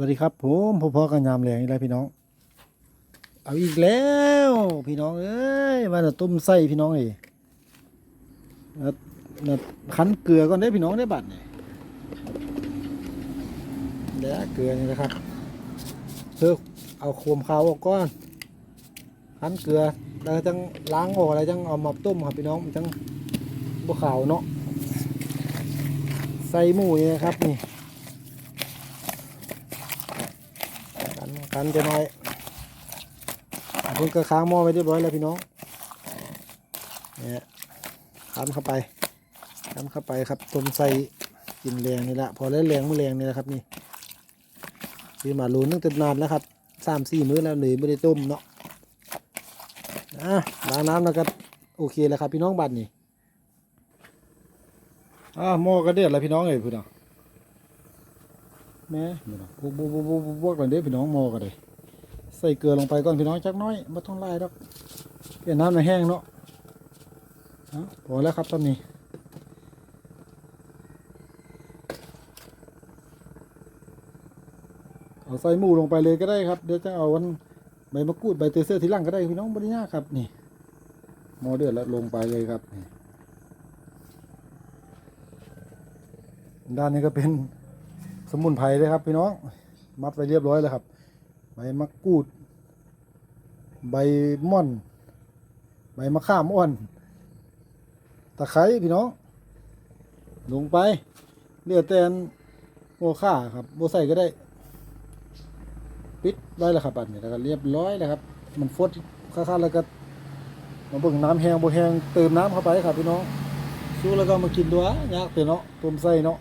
วัสดีครับผมพ่อพ่อกันยามแรงอีกแล้วพี่น้อง เอาอีกแล้ว พี่น้องเอ้ยว่าจะต้มไส้พี่น้องเอ้ยนะนะคั้นเกลือก่อนได้พี่น้องได้บัดเนี่ยเดี๋ยวเกลือนี่นะครับเพื่อเอาโคมขาวออกก่อนคั้นเกลือแล้วจังล้างออกอะไรจังเอามาต้มครับพี่น้องจังบวขาวเนาะใส่หมูนี่นะครับนี่ กันจะน้อยอันนี้ก็ค้างหม้อไว้เรียบร้อยแล้วพี่น้องเนี่ยคันเข้าไปคันเข้าไปครับต้มใส่กินแรงนี่แหละพอแล้วแรงมือแรงนี่แหละครับนี่ซื้อมาลูนตั้งแต่นานแล้วครับสามสี่มื้อแล้วเลยไม่ได้ต้มเนาะอะล้างน้ำแล้วก็โอเคแล้วครับพี่น้องบัดนี่อะหม้อก็เดือดแล้วพี่น้องเอ้ยพี่น้อง แม่นี่นะบวกบวกบวกบวกบวกก่อนเด้พี่น้องมอกันเลยใส่เกลือลงไปก่อนพี่น้องจักน้อยไม่ต้องไล่ดอกเปี่ยนน้ำในแห้งเนาะเอาพอแล้วครับตอนนี้เอาใส่หมูลงไปเลยก็ได้ครับเดี๋ยวจะเอาวันใบมะกรูดใบเตยเสื้อทีหลังก็ได้พี่น้องบริญากครับนี่มอเดือดแล้วลงไปเลยครับนี่ด้านนี้ก็เป็น สมุนไพรเลยครับพี่น้อง มัดไว้เรียบร้อยแล้วครับ ใบมะกรูด ใบม่อน ใบมะข่ามอ่อน ตะไคร้พี่น้อง ลงไปเลือดแตนโมข่าครับโบใส่ก็ได้ ปิดไว้แล้วครับอันนี้แล้วก็เรียบร้อยแล้วครับ มันฟดค่าๆแล้วก็มาเบิ่งน้ำแห้งโบแห้งเติมน้ำเข้าไปครับพี่น้องสู้แล้วก็มากินตัวยากเลยเนาะต้มไส้เนาะ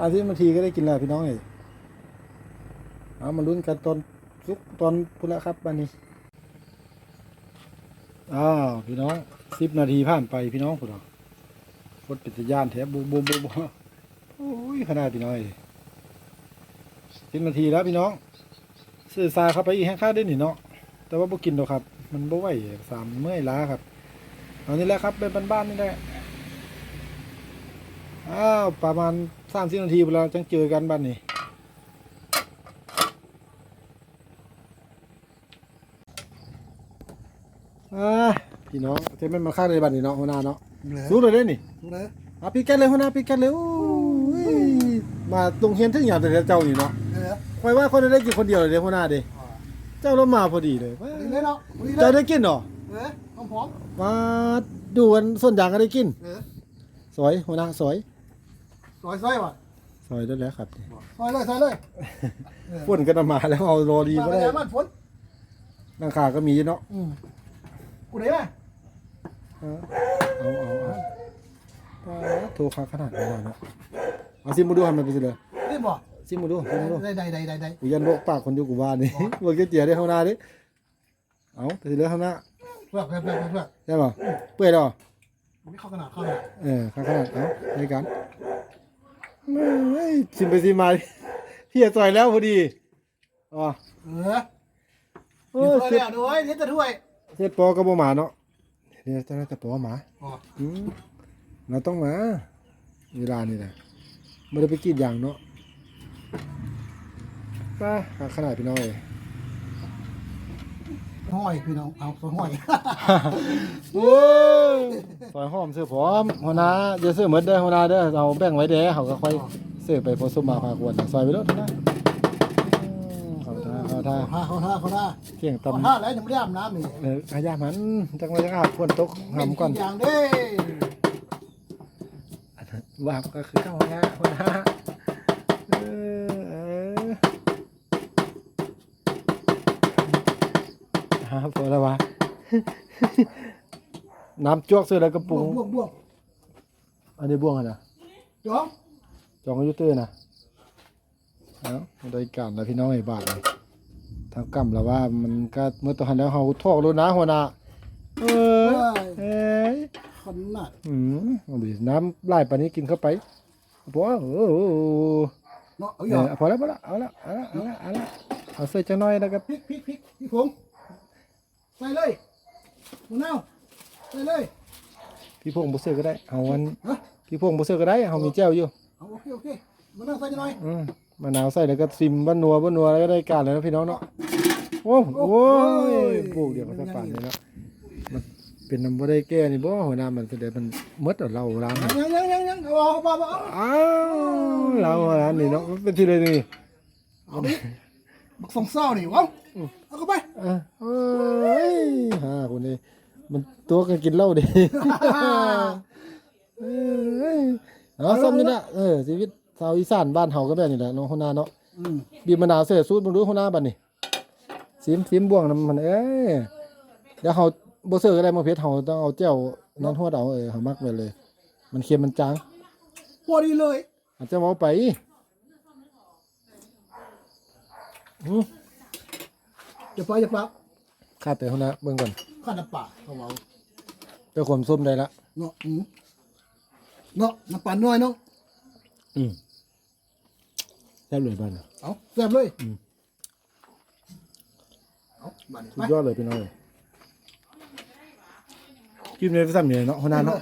อาทิตย์บางทีก็ได้กินแล้วพี่น้องเอ้ยเอามาลุ้นกันตอนซุกตอนพุละครับบันนี้ อ้าวพี่น้องสิบนาทีผ่านไปพี่น้องพุละฟดเป็นตะยานแถบบูบูบูบูโอ้ยขนาดพี่น้อยสิบนาทีแล้วพี่น้องสื่อสาเข้าไปอีกแห้งข้าได้หนิเนาะแต่ว่าบ่กินหรอกครับ มันบ่ไหวสามเมื่อยล้าครับเอานี่แหละครับเป็นบ้านๆนี่แหละ อ้าวประมาณสามสิบนาทีเวลาจังเจอกันบ้านนี้อ่าพี่น้องเทมันมาฆ่าเลยบ้านนี้เนาะหัวหน้าเนาะเหลือสู้เลยเด้นี่เหลืออะปีกันเลยหัวหน้าปีกันเลยโอ้ยมาตรงเฮียนถึงอย่างแต่เจ้านี่เนาะเหลือคอยว่าคนได้กินคนเดียวเลยเด้หัวหน้าเด้เจ้าเรามาพอดีเลยดีเลยเนาะดีเลเจ้ายได้กินเหรอเหลือพร้อมมาดูกันส่วนยางก็ได้กินๆเหลือสวยหัวหน้าสวย ซอยซอยว่ะสวยได้แล้วครับซอยเลยซอยเลยฝนก็จะมาแล้วเอารอดีมาก็ไปได้แล้วมันฝนนังขาก็มีเนาะอืมกูไหนมาเอาเอาเอาเอาโทรค้าขนาดนี้เนาะเอาซิมาดูให้มันเป็นสิเลยนี่บอกซิมาดูซิมาดูได้ได้ได้ได้ได้กูยันโลกปากคนอยู่กูบ้านนี่เมื่อกี้เตี๋ยได้ข้างหน้าดิเอาไปสิเลยข้างหน้าเพื่อเพื่อเพื่อเพื่อใช่ป่ะเปื่อยดอไม่เข้าขนาดเข้าขนาดเออข้างขนาดเอาในกัน เฮ้ยชิมไปซิมาดิเฮียซอยแล้วพอดีอ๋อเหลือโอ้ถ้วยเจ็บแล้วด้วยนี่จะถ้วยเจ็บปอกับบ่หมาเนาะเดี๋ยวจะได้แต่ปอหมาอ๋ออืมเราต้องมาเวลานี่นะไม่ได้ไปกรีดยางเนาะป้าหาขนาดพี่น้องเลย ห้อยพี่น้องเอาซอยห้อยโอ้ยซอยหอมเสื้อพร้อมหัวหน้าอย่าเสื้อเหมือนเด้อหัวหน้าเด้อเอาแบ่งไว้เด้อเขาก็ค่อยเสื้อไปพอสมมาพากวนซอยไปแล้วนะอืมเขาท่าเขาท่าเขาท่าเขาท่าเขาท่าเที่ยงเขาตำท่าแล้วยังไม่ได้อาบน้ำนี่เออขยามันจังเลยจังอาบควรตกหำก่อนอย่างเด้วาบก็คือเข้าหัวหน้าหัวหน้า ฮะพอแล้ววะ น้ำจวกเสื้อแล้วกระบปุวงกบวกบวกอันนี้บ่วงอะนะจ้องจองอยูเตอร์นะเอ้าได้การแล้วพี่น้องไอ้บาทเลยทางกำแล้วว่ามันก็เมื่อตอนหันแล้วเฮาทอกแล้วนะหัวหน้าเออเอ้ยขนาดอืมเอาดิน้ำไหลปานนี้กินเข้าไปพอเออเนาะเอาเอหยออพอแล้วพอแล้วเอาละเอาละเอาละเอาละเอาเสื้อจังน้อยแล้วก็พริกพริกพริกพี่ผม ใส่เลยหมูเน่าใส่เลย พี่พงบ่เสื้อก็ได้เอาวันฮะ พี่พงบ่เสื้อก็ได้เฮามีแจ้วอยู่เอาโอเคโอเคหมูเน่าใส่จะหน่อยอืมมะนาวใส่แล้วก็ซิมบ้านนัวบ้านนัวแล้วก็ได้การแล้วนะพี่น้องเนาะโอ้โหปลูกเดียวกับสะปานเลยเนาะมันเป็นน้ำบ่ได้แก้นี่บ่หัวหน้ามันแสดงมันหมดเอาเราร้านยังยังยังยังเอาเอาเอาเอาอ้าวเราร้านนี่เนาะมันเป็นที่เลยนี่ เอาดิบักสองเศร้านี่วะเอา เข้าไปอะเอ้ยฮ่าคนนี้มันตัวกันกินเหล้าดิเอ้ยเอาซ้ำนี่นะเออชีวิตชาวอีสานบ้านเฮาก็แบบนี้แหละเนาะหัวหน้าเนาะอืมบีบมะนาวเสียสูตรบ่รู้หัวหน้าบัดนี้ซิมซิมบ่วงน้ำมันเอ้ยเดี๋ยวเฮาบ่เสิร์ฟก็ได้มาเผ็ดเฮาต้องเอาแจ่วนั้นฮอดเอาเออเฮามักไว้เลย มันเค็มมันจางพอดีเลยอาจจะเอาไปอือ อย่าไปอย่าไปขาดแต่หัวหน้าเบิ่งก่อนข้าน้ำปลาเขาเอาเจ้าความส้มได้ละเนาะอืมเนาะน้ำปลาน้อยเนาะอืมแซ่บเลยบ้านน่ะเอาแซ่บเลยเอามาดิสุไปดยอดเลยพี่น้องเลยคลิปนี้ไว้ซ้ำนี่เนาะหัวหน้าเนาะ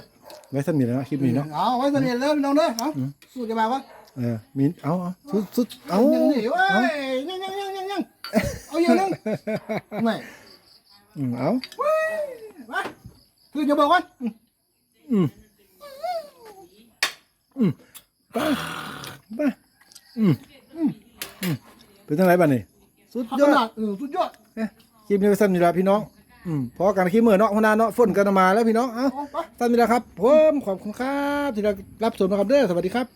ไว้ซ้ำนี่เนาะคลิปนี้เนาะเอาไว้เสนียเลยพี่น้องเด้อเอาสู้จะมาวะ เออมีเอาเอาสุดสุดเอายังหนีเว้ยยังยังยังยังยัง เอาอย่างนึงไม่อืมเอามาคือจะบอกว่าอืมอืมไปไปอืมอืมอืมเป็นจังไรบ้านี่สุดพักยอหนัดกเออสุดยอดเอ๊ะคลิปนี้ไปซ้ำนี่ละพี่น้องอืมพอกันคลิปเมื่อเนาะหัวหน้าเนาะฝนกันมาแล้วพี่น้องเอ้าเอาไปซ้ำนี่ละครับผมขอบคุณครับที่ได้รับชมนะครับเด้อสวัสดีครับ